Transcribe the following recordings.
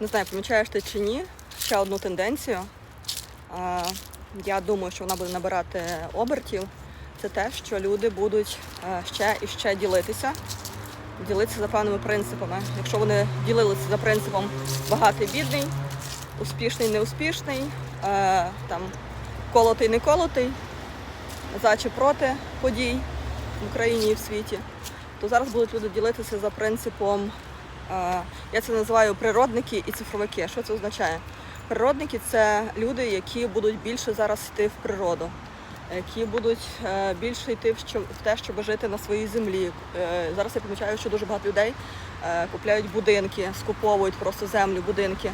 Не знаю, помічаєш ти чи ні, ще одну тенденцію. Я думаю, що вона буде набирати обертів. Це те, що люди будуть е, ще і ще ділитися, ділитися за певними принципами. Якщо вони ділилися за принципом багатий, бідний, успішний, неуспішний, е, там колотий, не колотий, за чи проти подій в Україні і в світі, то зараз будуть люди ділитися за принципом, я це називаю природники і цифровики. Що це означає? Природники це люди, які будуть більше зараз йти в природу, які будуть е, більше йти в те, щоб жити на своїй землі. Е, Зараз я помічаю, що дуже багато людей е, купляють будинки, скуповують просто землю, будинки.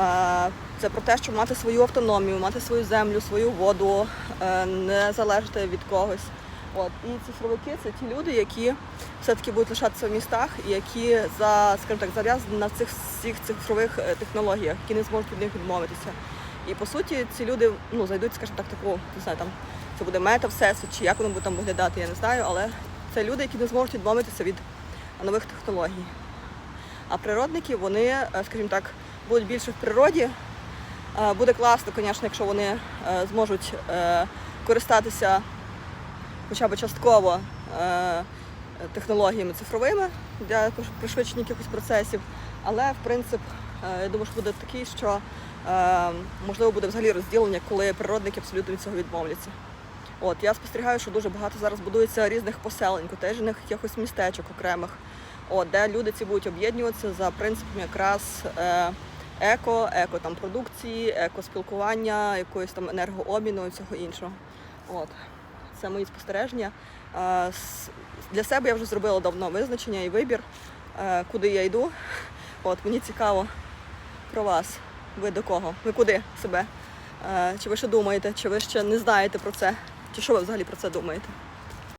Е, Це про те, щоб мати свою автономію, мати свою землю, свою воду, е, не залежати від когось. От і цифровики це ті люди, які все-таки будуть лишатися в містах і які за, скажімо так, зав'язані на цих всіх цифрових е, технологіях, які не зможуть від них відмовитися. І по суті, ці люди ну зайдуть, скажімо так, таку, не знаю, там це буде мета всесвіт, чи як воно буде там виглядати, я не знаю, але це люди, які не зможуть відмовитися від нових технологій. А природники, вони, е, скажімо так, будуть більше в природі. Е, Буде класно, звісно, якщо вони зможуть користатися хоча б частково е, технологіями цифровими для пришвидшення якихось процесів. Але в принцип, е, я думаю, що буде такий, що е, можливо буде взагалі розділення, коли природники абсолютно від цього відмовляться. От я спостерігаю, що дуже багато зараз будується різних поселень, котежних якихось містечок окремих, от, де люди ці будуть об'єднуватися за принципом якраз еко, еко там продукції, екоспілкування, якоїсь там енергообміну і всього іншого. От. Це мої спостереження. Для себе я вже зробила давно визначення і вибір, е, куди я йду. От мені цікаво про вас. Ви до кого? Ви куди себе? Е, Чи ви ще думаєте, чи ви ще не знаєте про це? Чи що ви взагалі про це думаєте?